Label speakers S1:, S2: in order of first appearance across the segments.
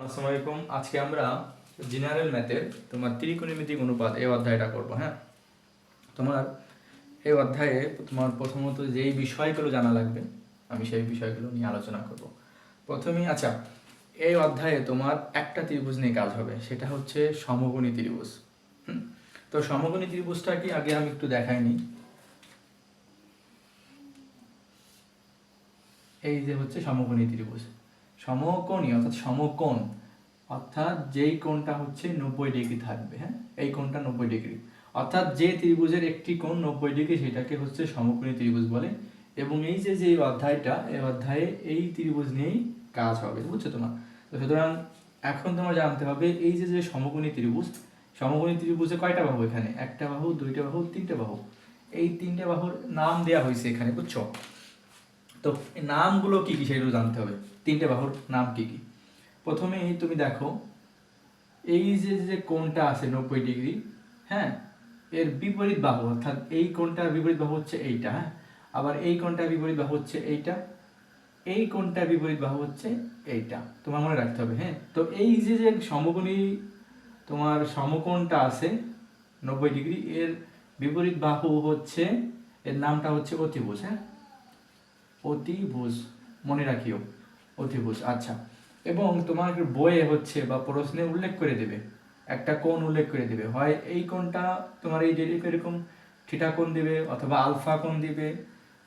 S1: আসসালামু আলাইকুম। আজকে আমরা জেনারেল ম্যাথের তোমার ত্রিকোণমিতিক অনুপাত এই অধ্যায়টা করব হ্যাঁ? তোমার এই অধ্যায়ে তোমার প্রথমত যেই বিষয়গুলো জানা লাগবে, আমি সেই বিষয়গুলো নিয়ে আলোচনা করব। প্রথমেই আচ্ছা এই অধ্যায়ে তোমার একটা ত্রিভুজ নিয়ে কাজ হবে, সেটা হচ্ছে সমকোণী ত্রিভুজ তো সমকোণী ত্রিভুজটা কি আগে আমি একটু দেখাইনি? এই যে হচ্ছে সমকোণী ত্রিভুজ। সমকোণী, অর্থাৎ সমকোণ, অর্থাৎ যেই কোণটা হচ্ছে নব্বই ডিগ্রি থাকবে হ্যাঁ? এই কোণটা নব্বই ডিগ্রি। অর্থাৎ যে ত্রিভুজের একটি কোণ নব্বই ডিগ্রি, সেটাকে হচ্ছে সমকোণী ত্রিভুজ বলে। এবং এই যে যে অধ্যায়টা, এই অধ্যায়ে এই ত্রিভুজ নিয়েই কাজ হবে, বুঝছ তোমার? তো সুতরাং এখন তোমার জানতে হবে, এই যে যে সমকোণী ত্রিভুজ, সমকোণী ত্রিভুজে কয়টা বাহু এখানে? একটা বাহু, দুইটা বাহু, তিনটে বাহু। এই তিনটে বাহুর নাম দেওয়া হয়েছে এখানে, বুঝছ? তো নামগুলো কি কি সেগুলো জানতে হবে। তিনটে বাহুর নাম কি কি? প্রথমেই তুমি দেখো, এই যে যে কোণটা আছে নব্বই ডিগ্রি হ্যাঁ এর বিপরীত বাহু, অর্থাৎ এই কোণটার বিপরীত বাহু হচ্ছে এইটা হ্যাঁ আবার এই কোণটার বিপরীত বাহু হচ্ছে এইটা, এই কোণটার বিপরীত বাহু হচ্ছে এইটা, তোমার মনে রাখতে হবে হ্যাঁ তো এই যে যে সমকোণী তোমার সমকোণটা আছে নব্বই ডিগ্রি, এর বিপরীত বাহু হচ্ছে, এর নামটা হচ্ছে অতিভুজ হ্যাঁ অতিভুজ, মনে রাখিও, অতিভুজ আচ্ছা। এবং তোমার বইয়ে হচ্ছে বা প্রশ্নে উল্লেখ করে দেবে। একটা কোণ উল্লেখ করে দেবে। হয় এই কোণটা তোমার এই এরকম থিটা কোণ দিবে অথবা আলফা কোণ দিবে,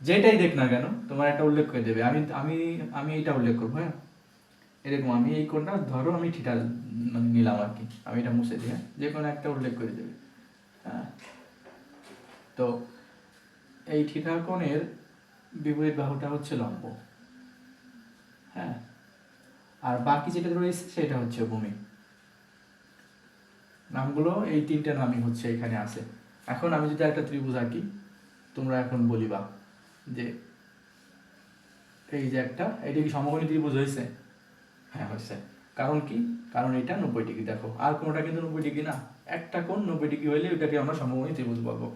S1: যেটাই দেখ না কেন, তোমার একটা উল্লেখ করে দেবে। আমি আমি আমি এটা উল্লেখ করব হ্যাঁ? এরকম আমি এই কোণটা ধরো আমি থিটা নিলাম আর কি। আমি এটা মুছে দিই হ্যাঁ? যে কোনো একটা উল্লেখ করে দেবে। হ্যাঁ? তো এই থিটা কোণের বিপরীত বাহুটা হচ্ছে লম্ব। হ্যাঁ? আর বাকি যেটা রয়েছে সেটা হচ্ছে ভূমি। নামগুলো এই তিনটে নামই হচ্ছে এখানে আছে। এখন আমি যদি একটা ত্রিভুজ আঁকি, তোমরা এখন বলিবা যে এই যে একটা, এটা কি সমকোণী ত্রিভুজ হয়েছে? হ্যাঁ হয়েছে। কারণ কি? কারণ এটা নব্বই ডিগ্রি, দেখো। আর কোনোটা কিন্তু নব্বই ডিগ্রি না? একটা কোণ নব্বই ডিগ্রি হইলে ওইটাকে আমরা সমকোণী ত্রিভুজ বলব।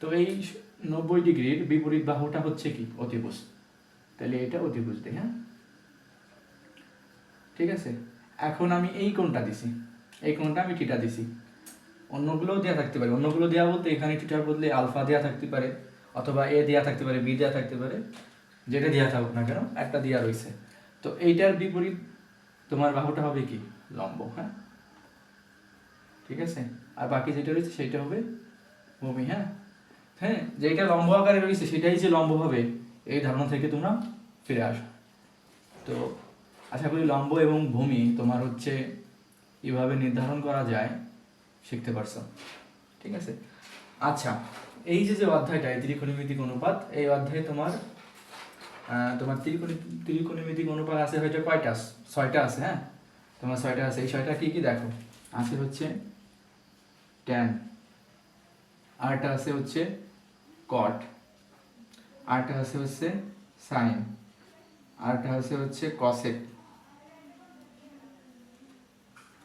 S1: তো এই নব্বই ডিগ্রির বিপরীত বাহুটা হচ্ছে কি? অতিভুজ। তাহলে এটা অতিভুজ দিই হ্যাঁ? ঠিক আছে? এখন আমি এই কোণটা দিছি। এই কোণটা আমি টিটা দিছি। অন্যগুলোও দেওয়া থাকতে পারে। অন্যগুলো দেওয়া বলতে এখানে টিটার বদলে আলফা দেওয়া থাকতে পারে, অথবা এ দেওয়া থাকতে পারে, বি দেওয়া থাকতে পারে। যেটা দেওয়া থাকুক না কেন, একটা দেওয়া রয়েছে। তো এইটার বিপরীত তোমার বাহুটা হবে কি? লম্ব হ্যাঁ? ঠিক আছে? আর বাকি যেটা রয়েছে, সেটা হবে ভূমি হ্যাঁ? হ্যাঁ যেটা লম্ব আকারে রয়েছে, সেটাই যে লম্ব হবে, এই ধারণা থেকে তোমরা ফিরে আসো। তো আশা করি লম্ব এবং ভূমি তোমার হচ্ছে কীভাবে নির্ধারণ করা যায়, শিখতে পারছ। ঠিক আছে? আচ্ছা এই যে যে অধ্যায়টা, এই ত্রিকোণমিতিক অনুপাত, এই অধ্যায়ে তোমার তোমার ত্রিকোণী, ত্রিকোণমিতিক অনুপাত আছে হয়তো কয়টা? ছয়টা আছে হ্যাঁ? তোমার ছয়টা আছে, এই ছয়টা কি কি দেখো? আছে হচ্ছে ট্যান আরটা আছে হচ্ছে কট আরটা আছে হচ্ছে সাইন আরটা আছে হচ্ছে কসেক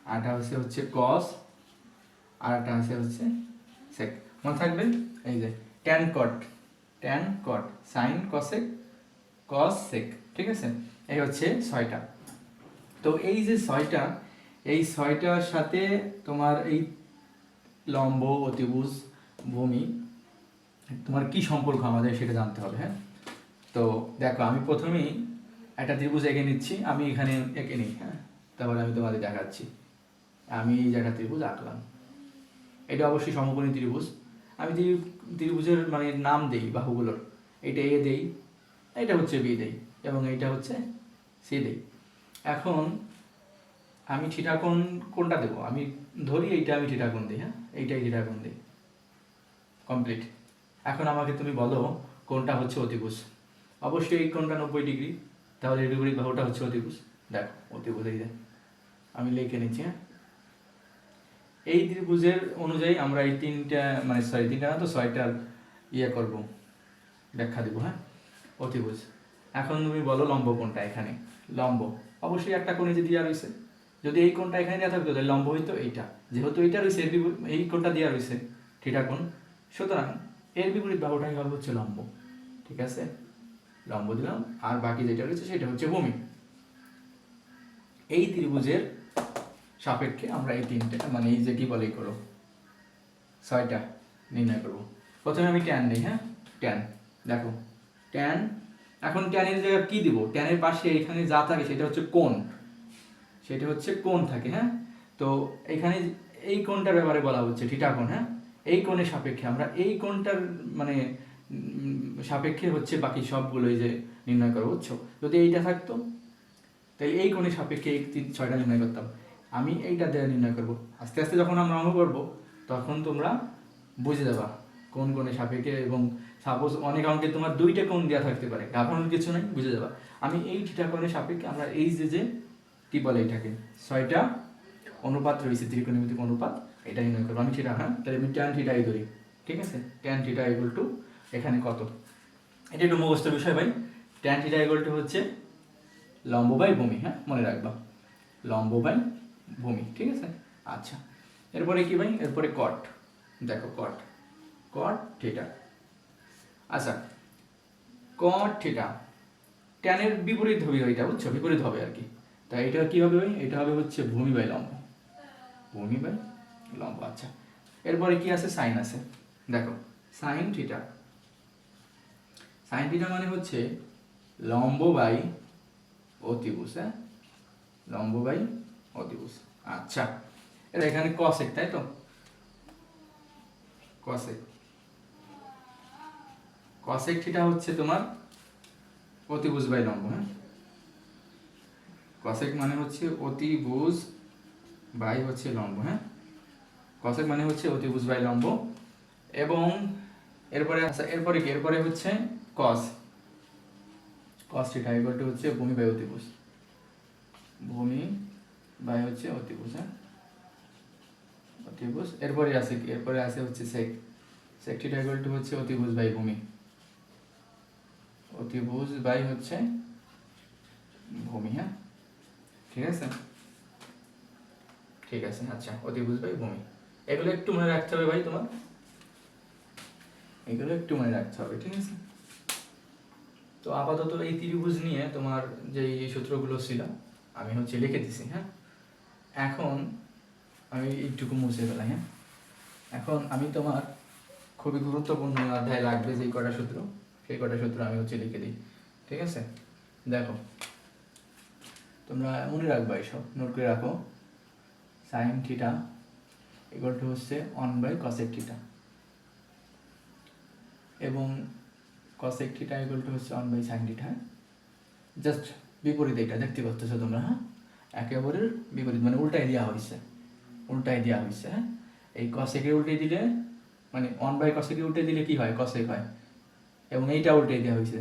S1: আরটা আছে হচ্ছে কস আরটা আছে হচ্ছে সেক মনে থাকবে? এই যে tan cot tan cot sine cosec cos sec ঠিক আছে? এই হচ্ছে ছয়টা। তো এই যে ছয়টা, এই ছয়টার সাথে তোমার এই লম্ব, অতিভুজ, ভূমি তোমার কি সম্পর্ক আমাদের সেটা জানতে হবে হ্যাঁ? তো দেখো, আমি প্রথমেই একটা ত্রিভুজ এঁকে নিচ্ছি, আমি এখানে এঁকে নিই হ্যাঁ? তারপরে আমি তোমাদের দেখাচ্ছি। আমি এই জায়গা ত্রিভুজ আঁকলাম। এটা অবশ্যই সমকোণী ত্রিভুজ। আমি ত্রি- ত্রিভুজের মানে নাম দেই, বাহুগুলোর, এটা এ দেই, এটা হচ্ছে বি দেই, এবং এইটা হচ্ছে সি দেই। এখন আমি ঠিটাকোণ কোনটা দেবো? আমি ধরি এইটা আমি ঠিটাকোণ দিই হ্যাঁ? এইটাই ঠিটাকোণ দিই। কমপ্লিট। এখন আমাকে তুমি বলো, কোনটা হচ্ছে অতিভুজ? অবশ্যই এই কোনটা নব্বই ডিগ্রি? তাহলে বিপরীত বাহুটা হচ্ছে অতিভুজ। দেখো অতিভুজ এই দেখ। আমি লিখে নিচ্ছি হ্যাঁ? এই ত্রিভুজের অনুযায়ী আমরা এই তিনটা মানে সরি তিনটা না তো ছয়টার ইয়ে করব, ব্যাখ্যা দিব হ্যাঁ? অতিভুজ। এখন তুমি বলো লম্ব কোনটা এখানে? লম্ব। অবশ্যই একটা কোণে যে দেওয়া রয়েছে। যদি এই কোণটা এখানে দেওয়া থাকতো, তাহলে লম্ব হইতো এইটা। যেহেতু এইটা রয়েছে, এই কোণটা দেওয়া রয়েছে, থিটা কোণ। সুতরাং এর বিপরীত বাহুটাই হবে? হচ্ছে লম্ব। ঠিক আছে? লম্ব দিলাম, আর বাকি যেটা রয়েছে সেটা হচ্ছে ভূমি। এই ত্রিভুজের সাপেক্ষে আমরা এই তিনটে মানে এই যে কি বলে করো? ছয়টা নির্ণয় করব। প্রথমে আমি ট্যান নিই হ্যাঁ? ট্যান দেখো ট্যান এখন ট্যানের জায়গায় কি দিব? ট্যানের পাশে এখানে যা থাকে সেটা হচ্ছে কোণ। সেটা হচ্ছে কোণ থাকে হ্যাঁ? তো এখানে এই কোণটার ব্যাপারে বলা হচ্ছে কোণ হ্যাঁ? এই কোণের সাপেক্ষে, আমরা এই কোণটার মানে সাপেক্ষে হচ্ছে বাকি সবগুলোই যে নির্ণয় করব, বুঝছ? যদি এইটা থাকতো, তাহলে এই কোণের সাপেক্ষে এই তিন, ছয়টা নির্ণয় করতাম। আমি এইটা দেওয়া নির্ণয় করব। আস্তে আস্তে যখন আমরা অঙ্ক করব, তখন তোমরা বুঝে যাবা কোন কোণের সাপেক্ষে এবং সাপোজ অনেক অঙ্কে তোমার দুইটা কোণ দেওয়া থাকতে পারে ঘাবড়ানোর কিছু নাই, বুঝে যাবা। আমি এই থিটা কোণের সাপেক্ষে আমরা এই যে যে, কি বলে এটাকে? ছয়টা অনুপাত রয়েছে, ত্রিকোণমিতিক অনুপাত। এটা নির্ণয় করব। আমি থিটা হ্যাঁ? তাহলে আমি ট্যান থিটাই ধরি। ঠিক আছে? ট্যান থিটা ইকুয়াল টু এখানে কত? এটা একটু মুখস্থ বিষয় ভাই। ট্যান থিটা ইকুয়াল টু হচ্ছে লম্ব বাই ভূমি হ্যাঁ? মনে রাখবা। লম্ব বাই ভূমি, ঠিক আছে? আচ্ছা। এরপরে কি ভাই? এরপরে কট দেখো কট কট থিটা। আচ্ছা। কট থিটা। ট্যানের বিপরীত হবে এটা, বুঝছ? বিপরীত হবে আর কি। তাই এটা কি হবে ভাই? এটা হবে হচ্ছে ভূমি বাই লম্ব। ভূমি বাই লম্ব আচ্ছা। এরপরে কি আছে? সাইন আছে। দেখো, সাইন থিটা। সাইন থিটা মানে হচ্ছে লম্ব বাই অতিভুজ হ্যাঁ? লম্ব বাই অতিভুজ। আচ্ছা। এটা এখানে কসেক তাই তো? কসেক কসেক থিটা হচ্ছে তোমার অতিভুজ বাই লম্ব হ্যাঁ? কসেক মানে হচ্ছে অতিভুজ বাই হচ্ছে লম্ব হ্যাঁ? কসেক মানে হচ্ছে অতিভুজ বাই লম্ব এবং এরপরে আচ্ছা এরপরে কি? এরপরে হচ্ছে cos cos theta equal to হচ্ছে ভূমি বাই অতিভুজ। ভূমি বাই হচ্ছে অতিভুজ হ্যাঁ? অতিভুজ। এরপরে আছে কি? এরপরে আছে হচ্ছে sec sec theta equal to হচ্ছে অতিভুজ বাই ভূমি। অতিভুজ বাই হচ্ছে ভূমি হ্যাঁ? ঠিক আছে? ঠিক আছে আচ্ছা অতিভুজ বাই ভূমি। এগুলো একটু মনে রাখতে হবে ভাই তোমার। এগুলো একটু মনে রাখতে হবে ঠিক আছে? তো আপাতত এই ত্রিভুজ নিয়ে তোমার যে সূত্রগুলো ছিল আমি হচ্ছে লিখে দিছি হ্যাঁ? এখন আমি এইটুকু মুছে ফেলাই হ্যাঁ? এখন আমি তোমার খুবই গুরুত্বপূর্ণ অধ্যায় লাগবে যে কটা সূত্র সেই কটা সূত্র আমি হচ্ছে লিখে দিই ঠিক আছে? দেখো তোমরা মনে রাখবা এসব নোট করে রাখো। সাইন থিটা এগুলো হচ্ছে ওয়ান বাই কসেক থিটা এবং কসেক থিটা ইকুয়াল হচ্ছে one by sine theta just বিপরীত এটা, দেখতে পাচ্ছ তোমরা হ্যাঁ? একেবারে বিপরীত মানে উল্টাই দেওয়া হয়েছে। উল্টাই দেওয়া হয়েছে হ্যাঁ? এই কসেকে উল্টে দিলে মানে ওয়ান বাই কসেকে উল্টে দিলে কি হয়? কসেক হয়। এবং এইটা উল্টে দেওয়া হয়েছে।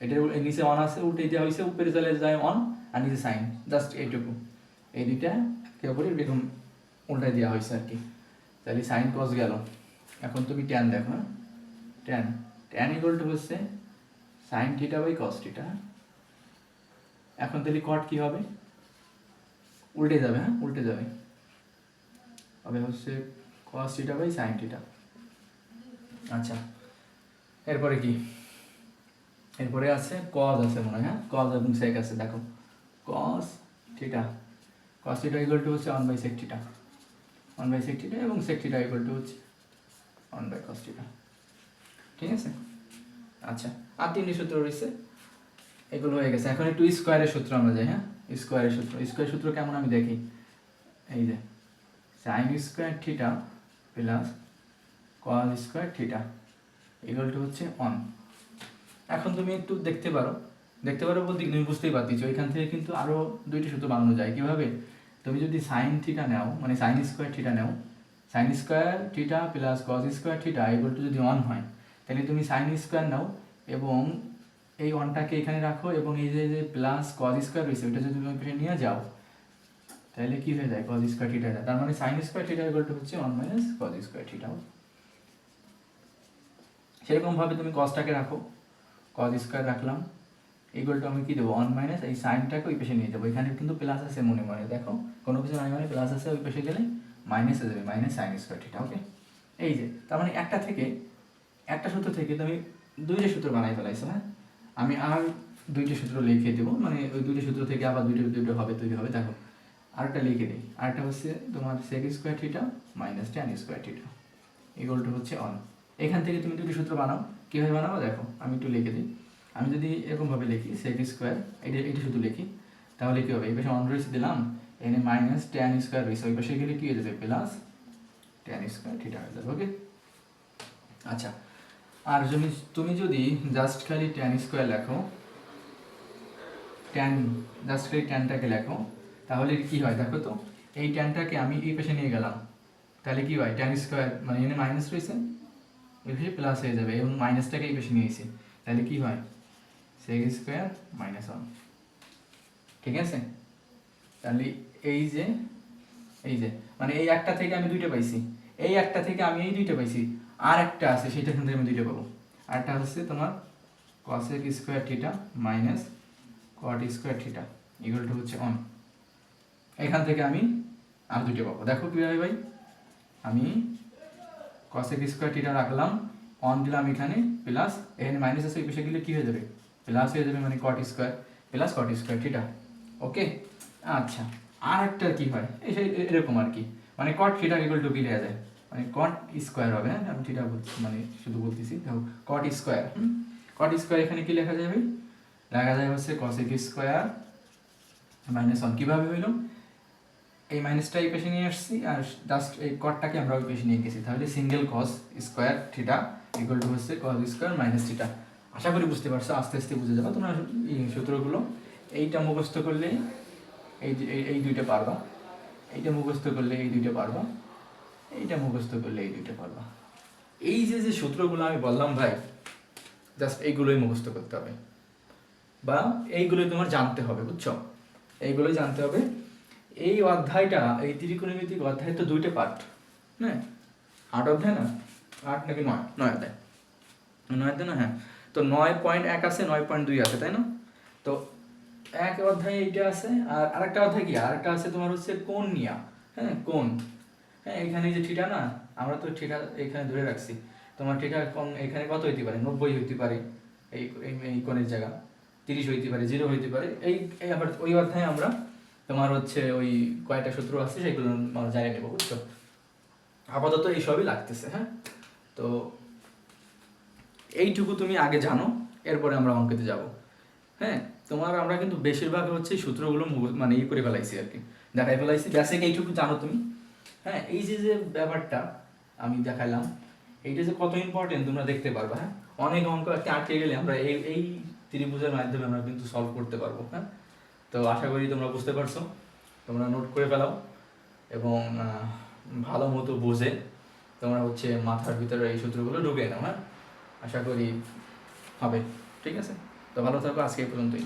S1: এটা নিচে অন আছে, উল্টে দেওয়া হয়েছে, উপরে চলে যায় অন আর নিচে সাইন জাস্ট এইটুকু। এই দুইটা একেবারে এরকম উল্টাই দেওয়া হয়েছে আর কি। তাহলে সাইন কস গেল। এখন তুমি ট্যান দেখো হ্যাঁ? ট্যান ট্যান ইকুয়াল হচ্ছে sine theta by cos theta এখন তাহলে কট কি হবে? উল্টে যাবে হ্যাঁ? উল্টে যাবে। হবে হচ্ছে cos theta by sine theta আচ্ছা এরপরে কি? এরপরে আছে কজ আছে মনে হয় হ্যাঁ? কজ এবং সেক আছে, দেখো। Cos theta cos theta equal হচ্ছে one by sec theta one by sec theta এবং সেক থিটা ইকুয়াল টু হচ্ছে ওয়ান বাই কস থিটা ঠিক আছে? আচ্ছা আর তিনটি সূত্র রয়েছে। এগুলো হয়ে গেছে। এখন একটু স্কোয়ারের সূত্র আমরা যাই হ্যাঁ? স্কোয়ারের সূত্র। স্কোয়ার সূত্র কেমন আমি দেখি? এই যে sine square theta plus cos square theta equal to হচ্ছে ওয়ান এখন তুমি একটু দেখতে পারো। দেখতে পারো বলতে তুমি বুঝতেই পারতেছো। এখান থেকে কিন্তু আরও দুইটি সূত্র বানানো যায়। কীভাবে? তুমি যদি সাইন থিটা নাও মানে sine square theta now sine square theta plus cos square theta to যদি ওয়ান হয়, তাহলে তুমি সাইন স্কোয়ার নাও এবং এই ওয়ানটাকে এখানে রাখো এবং এই যে যে প্লাস কস স্কোয়ার রয়েছে, ওইটা যদি তুমি ওইখানে নিয়ে যাও, তাহলে কি হয়ে যায়? কস স্কোয়ার থিটা তার মানে sine square theta equal to হচ্ছে one minus cos square theta সেরকমভাবে তুমি কসটাকে রাখো। কস স্কোয়ার রাখলাম। ইকুয়াল টু আমি কি দেবো? ওয়ান মাইনাস এই সাইনটাকে ওই পাশে নিয়ে যাব। এখানে কিন্তু প্লাস আছে মনে মনে। দেখো, কোনো কিছু মানে মানে প্লাস আছে ওই পাশে গেলে মাইনাস হয়ে যাবে minus sine square theta okay এই যে, তার মানে একটা থেকে, একটা সূত্র থেকে তুমি দুইটা সূত্র বানাই ফেলাইছো হ্যাঁ? আমি আর দুইটা সূত্র লিখে দেবো মানে ওই দুইটা সূত্র থেকে আবার দুইটা দুইটা হবে তৈরি হবে, দেখো। আরেকটা লিখে দিই। আরেকটা হচ্ছে তোমার sec square theta minus tan square theta এগুলোটা হচ্ছে অন এখান থেকে তুমি দুটি সূত্র বানাও। কীভাবে বানাবো? দেখো, আমি একটু লিখে দিই। আমি যদি এরকমভাবে লিখি সেক স্কোয়ার এটা এটা শুধু লিখি, তাহলে কী হবে? এই পাশে অন রয়েছে দিলাম এনে মাইনাস ট্যান স্কোয়ার রয়েছে, ওই পাশে গেলে কী হয়ে যাবে? প্লাস ট্যান স্কোয়ার থিটা হয়ে যাবে ওকে আচ্ছা আর যদি তুমি যদি জাস্ট খালি ট্যান স্কোয়ার লেখো ট্যান জাস্ট খালি ট্যানটাকে লেখো, তাহলে কি হয় দেখো তো? এই ট্যানটাকে আমি এই পাশে নিয়ে গেলাম, তাহলে কি হয়? ট্যান স্কোয়ার মানে এনে মাইনাস রয়েছে, এই পাশে প্লাস হয়ে যাবে, এবং মাইনাসটাকে এই পাশে নিয়েছি তাহলে কি হয়? Sec square minus one. ঠিক আছে? তাহলে এই যে এই যে মানে এই একটা থেকে আমি দুইটা পাইছি। এই একটা থেকে আমি এই দুইটা পাইছি। আর একটা আছে, সেটা থেকে আমি দুইটা পাবো। আরটা হচ্ছে তোমার cosec square theta minus cot square theta equal হচ্ছে অন এখান থেকে আমি আর দুইটা পাবো। দেখো কীভাবে ভাই? আমি কসেক স্কোয়ার থিটা রাখলাম অন দিলাম এখানে প্লাস এখানে মাইনাস আছে, এই পাশে কী হয়ে যাবে? প্লাস হয়ে যাবে মানে cot square plus cot square theta okay আচ্ছা আর একটা কি হয়? এই এরকম আর কি। মানে কট থিটা ইকুয়াল টু কি লেখা যায়। মানে কট স্কোয়ার হবে হ্যাঁ? আমি থিটা বলছি মানে শুধু বলতেছি, দেখো কট স্কোয়ার কট স্কোয়ার এখানে কি লেখা যাবে? লেখা যায় হচ্ছে কসেক স্কোয়ার মাইনাস ওয়ান কীভাবে হইল? এই মাইনাসটা এই পেশে নিয়ে আসছি, আর জাস্ট এই কটটাকে আমরা ওই পেশে নিয়ে গেছি। তাহলে single cos square theta equal to হচ্ছে কস স্কোয়ার মাইনাস থিটা আশা করি বুঝতে পারছ, আস্তে আস্তে বুঝে যাবে। তোমরা সূত্রগুলো এইটা মুখস্থ করলে এই- এই দুইটা পারবা। এইটা মুখস্থ করলে এই দুইটা পারবা। এইটা মুখস্থ করলে এই দুইটা পারবা। এই যে যে সূত্রগুলো আমি বললাম ভাই জাস্ট এইগুলোই মুখস্থ করতে হবে। বা এইগুলোই তোমার জানতে হবে, বুঝছ? এইগুলোই জানতে হবে। এই অধ্যায়টা, এই ত্রিকোণমিতিক অধ্যায় তো দুইটা পার্ট হ্যাঁ? আট অধ্যায় না? আট নাকি নয়? নয় অধ্যায়। নয় অধ্যায় না হ্যাঁ। তো নয় পয়েন্ট এক আছে, নয় পয়েন্ট দুই আছে, তাই না? তো এক অধ্যায়ে এইটা আছে, আর আরেকটা অধ্যায় কি? আরেকটা আছে তোমার হচ্ছে কোন নিয়া হ্যাঁ কোন? হ্যাঁ এখানে যে ঠিটা না, আমরা তো ঠিটা এখানে ধরে রাখছি। তোমার ঠিটা কোন এখানে কত হইতে পারে? নব্বই হইতে পারে এই, এই- কোণের জায়গা। তিরিশ হইতে পারে, জিরো হইতে পারে। এই আবার ওই অধ্যায়ে আমরা তোমার হচ্ছে ওই কয়েকটা সূত্র আছে, সেগুলো আমরা জানিয়ে নেব, বুঝছ? আপাতত এই সবই লাগতেছে হ্যাঁ? তো এইটুকু তুমি আগে জানো, এরপরে আমরা অঙ্কেতে যাব। হ্যাঁ তোমার আমরা কিন্তু বেশিরভাগ হচ্ছে সূত্রগুলো মানে ই করে ফেলাইছি আর কি। দেখাই ফেলাইছি বেসিক এইটুকু জানো তুমি। হ্যাঁ এই যে যে ব্যাপারটা আমি দেখাইলাম, এইটা যে কত ইম্পর্টেন্ট তোমরা দেখতে পারবে হ্যাঁ? অনেক অঙ্ক আটকে গেলে আমরা এই এই ত্রিভুজের মাধ্যমে আমরা কিন্তু সলভ করতে পারব হ্যাঁ? তো আশা করি তোমরা বুঝতে পারছ। তোমরা নোট করে ফেলাও এবং ভালো মতো বুঝে তোমরা হচ্ছে মাথার ভিতরে এই সূত্রগুলো ঢুকে নাও হ্যাঁ? আশা করি হবে। ঠিক আছে? তো ভালো থাকো আজকে পর্যন্তই।